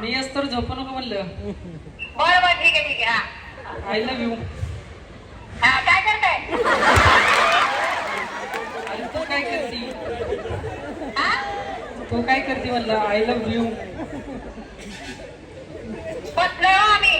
मी असतो तर झोपू नको म्हणलं. बरं बरं ठीक आहे ठीक आहे हा. आय लव्ह यू हा काय करताय? अरे तू काय करती? हा? तू काय करते म्हणलं? आय लव्ह यू बसलोय हो आम्ही.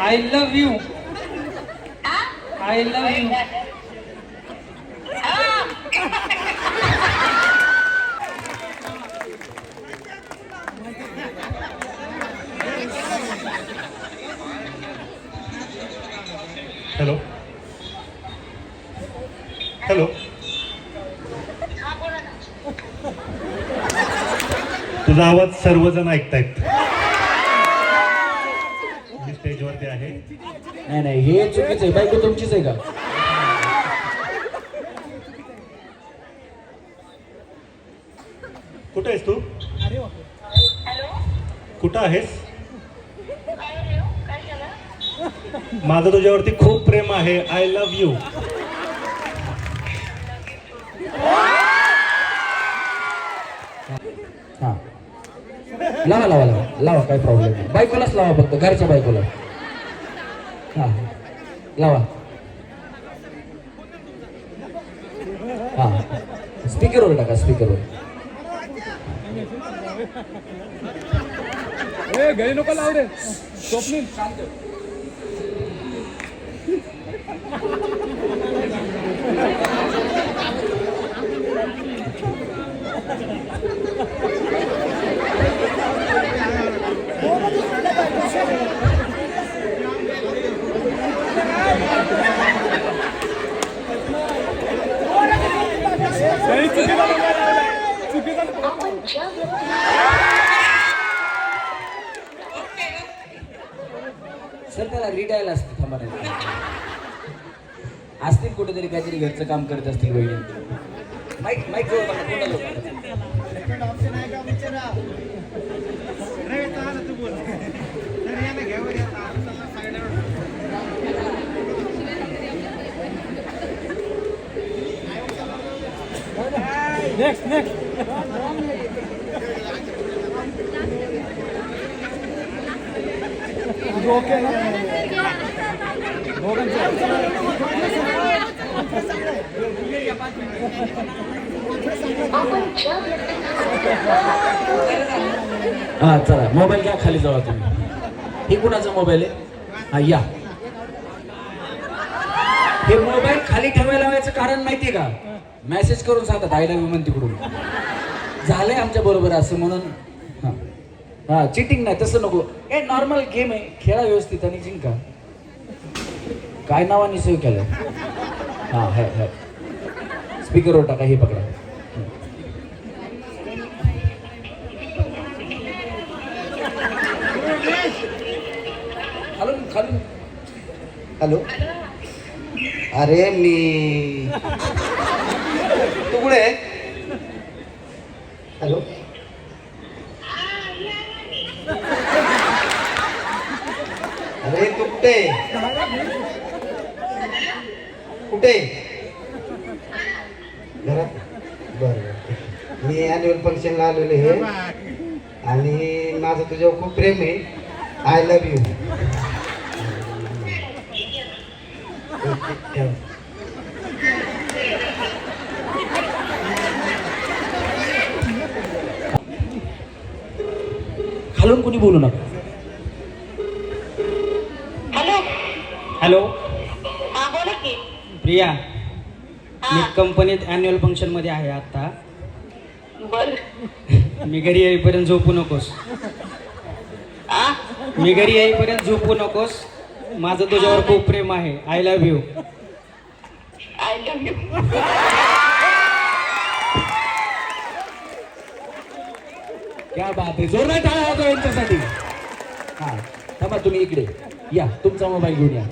आय लव्ह यू हा? I love you hello. Hello. तुझा आवाज सर्वजण ऐकतायत. मी स्टेजवरती आहे. नाही नाही हे चुकीचं आहे. बायको तुमचीच आहे का? कुठे आहेस तू? हॅलो कुठं आहेस काय रे हो? काय झालं माझं तुझ्यावरती खूप प्रेम आहे. आय लव्ह यू हा. लावा लावा लावा. लावा काय प्रॉब्लेम नाही. बायकोलाच लावा फक्त घरच्या बायकोला. हा. लावा. हा. स्पीकरवर टाका स्पीकरवर ए घरी नको लाव रे. स्वप्नील शांत. Thank you. असतील कुठेतरी काहीतरी घरचं काम करत असतील वहिनी. Mic mic next next okay ना हा चला. मोबाईल घ्या खाली जावा तुम्ही. हे कुणाचा मोबाईल आहे? हा या. हे मोबाईल खाली ठेवायला लावायचं कारण माहितीये का? मेसेज करून सांगतात आय लव्ह यू तिकडून झालंय आमच्या बरोबर असं म्हणून. हा. हा चिटिंग नाही तसं नको. ए नॉर्मल गेम आहे. खेळा व्यवस्थित आणि जिंका. काय नावाने सेव्ह केलं हा है है. स्पीकरवर टाका हे पकडा. खालून खालून हॅलो. अरे मी. तू कुठे आहे? हॅलो. अरे तू कुठे? कुठे? घरात. बरं बरं मी ॲन्युअल फंक्शनला आलेलो आहे. आणि माझं तुझ्यावर खूप प्रेम आहे. आय लव्ह यू खालून कोणी बोलू नका? हॅलो. हॅलो. हा प्रिया मी कंपनीत अॅन्युअल फंक्शनमध्ये आहे आता. बर. मी घरी येईपर्यंत झोपू नकोस. मी घरी येईपर्यंत झोपू नकोस. माझं तुझ्यावर खूप प्रेम आहे. I love you I love you क्या बात आहे. जोरदार टाळा होतो यांच्यासाठी. हा थांबा तुम्ही इकडे. या तुमचा मोबाईल घेऊन या.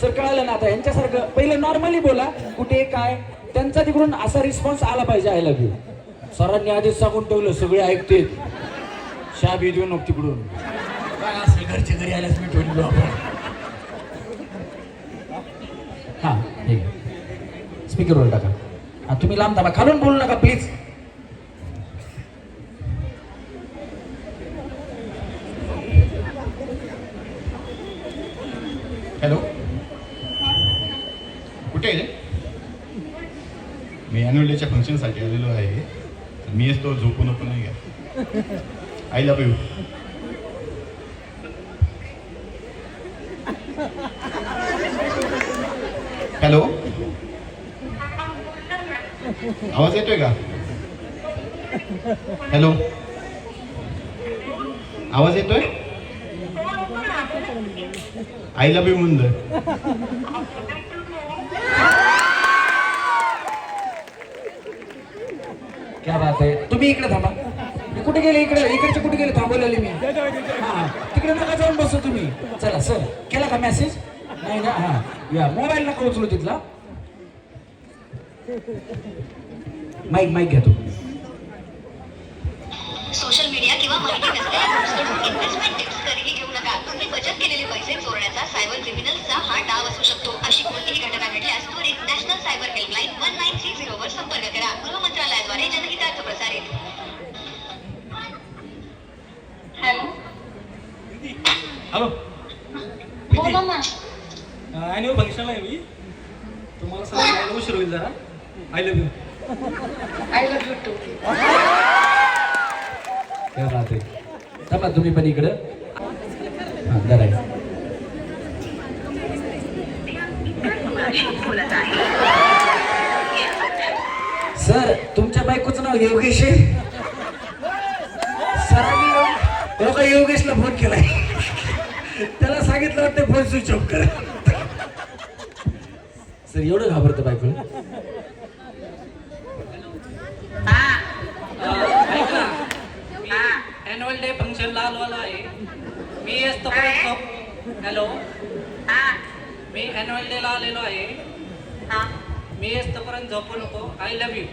सर कळालं ना आता यांच्यासारखं पहिलं नॉर्मली बोला कुठे काय त्यांचा तिकडून असा रिस्पॉन्स आला पाहिजे आय लव्ह यू सरांनी आधीच सांगून ठेवलं सगळे ऐकते शा बी देऊ नको तिकडून. काय असेल घरच्या घरी आल्यास मी ठेवली आपण. हा ठीक स्पीकरवर टाका. तुम्ही लांब थांबा. खालून बोलू नका प्लीज कुठे मी अॅन्युअल डेच्या फंक्शनसाठी आलेलो आहे. मी तो झोपून पण नाही घ्या आय लव्ह यू हॅलो आवाज येतोय का? हॅलो आवाज येतोय? आय लव यू मुंद क्या बात आहे. तुम्ही इकडे थांबा. मी कुठे गेले इकडे? इकडचे कुठे गेले? थांबवलेले मी. हा तिकडे नका जाऊन बसू तुम्ही. चला सर केला का मेसेज नाही ना? हा. या मोबाईल नका उचलू तिथला. माईक माईक घ्या तू सोशल मीडिया किंवा माहिती नसलेल्या ग्रुप्सकडून इन्व्हेस्टमेंट टिप्स कधीही घेऊ नका. तुम्ही बचत केलेले पैसे चोरण्याचा सायबर क्रिमिनल्सचा हा डाव असू शकतो. अशी कोणतीही घटना घडल्यास त्वरित national cyber helpline one nine three zero वर संपर्क करा. गृह मंत्रालयाद्वारे जनहितार्थ प्रसारित. हॅलो. हॅलो. बोला ना. ॲन्युअल फंक्शनला आहे मी. तुम्हाला सांगायला उशीर होईल जरा. I love you I love you too काय बात आहे थांबा तुम्ही पण इकडं. हा जरा सर तुमच्या बायकोचं नाव योगेश आहे. सरांनी लोक हो योगेशला फोन केलाय. त्याला सांगितलं वाटतं फोन स्विच ऑफ करा. सर एवढं घाबरतं बायको डे फंक्शनला आलो आहे मी असतो हॅलो मी ॲन्युअल डेला आलेलो आहे मी येतपर्यंत झोपू नको I love you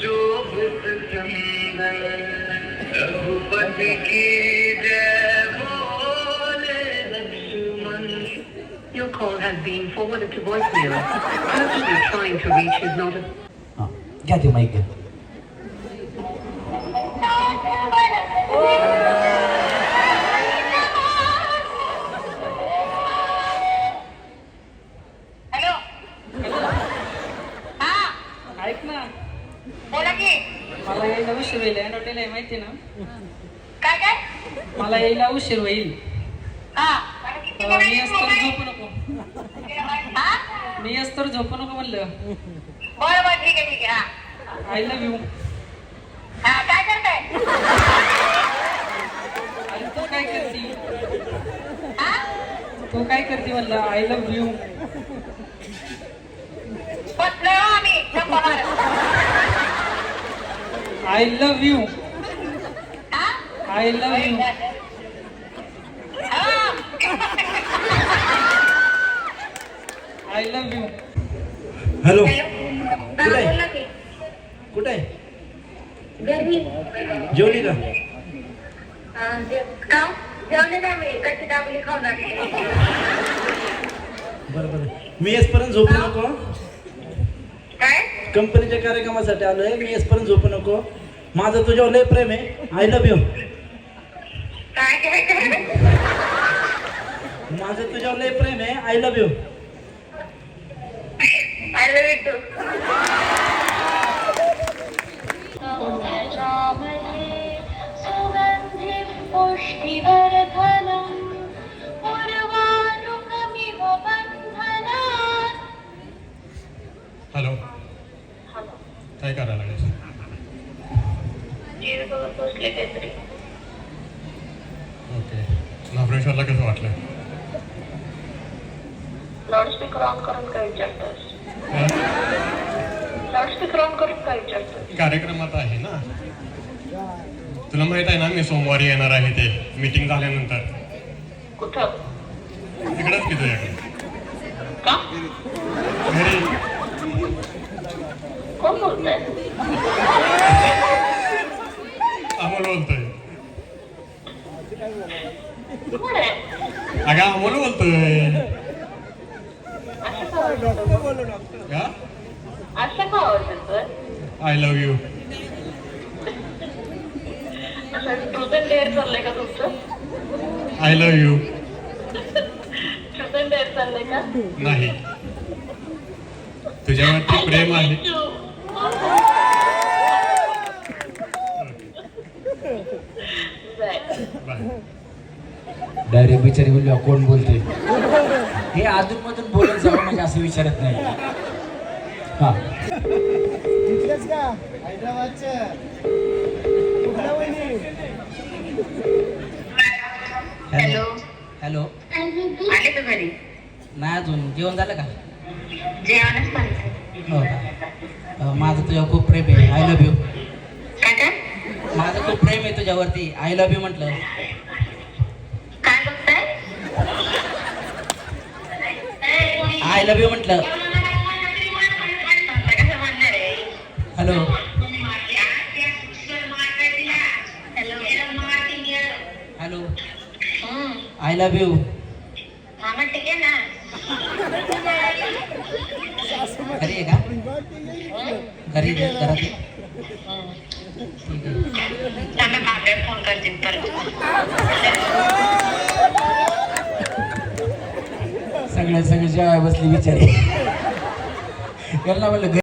क्या बात आहे थँक्यू वहिनी Your call has been forwarded to voicemail. The person you're trying to reach is not a हा घ्या ते माईक घ्या डेला आहे माहिती ना? काय काय? मला यायला उशीर होईल. हा. मी असतो झोपू नको. हा? मी असतो झोपू नको म्हणलं. बरं बरं ठीक आहे ठीक आहे हा. आय लव्ह यू हा काय करताय? तू काय करती? हा? तू काय करते म्हणलं? I love you. I love you I love you. I love you hello कुठे. कुठे जेवली? का? हा. बरं बरं. मी येसपर्यंत झोपू नको काय? कंपनीच्या कार्यक्रमासाठी आलोय. मी येसपर्यंत झोपू नको. माझं तुझ्यावर लय प्रेम आहे. आय लव्ह यू माझं तुझ्यावर लय प्रेम आहे. I love you I love you too hello काय करायला लागेल टीव्ही बघत बसले काहीतरी ओके महाबळेश्वरला कसं वाटलं? लाऊडस्पीकर ऑन करून काय विचारतोस? लाऊडस्पीकर ऑन करून काय विचारतोस? कार्यक्रमात आहे ना? तुला माहीत आहे ना मी सोमवारी येणार आहे ते मीटिंग झाल्यानंतर. कुठं? तिकडेच की तुझ्याकडे का? घरी. कोण बोलतंय अमोल बोलतोय कोण आहे अगं अमोल बोलतोय असं का बोलतो असं का आवडतं sir I love you I love you नाही. तुझ्यावरती प्रेम आहे. बाय. डायरेक्ट बिचारी बोलली कोण बोलते हे अधून मधून बोलत जावं म्हणजे असं विचारत नाही. हा. हॅलो. हॅलो. आले का घरी? नाही अजून. जेवण झालं का? जेवणच हो का? माझं तुझ्यावर खूप प्रेम आहे. आय लव्ह यू माझं खूप प्रेम आहे तुझ्यावरती. आय लव्ह यू म्हटलं काय बघताय आय लव्ह यू म्हटलं. Hello hello I love you ठीक आहे ना घरी आहे का घरी घरात ठीक आहे. फोन करते परत. सगळ्या सगळ्या जेवाय बसली बिचारी यांना म्हणलं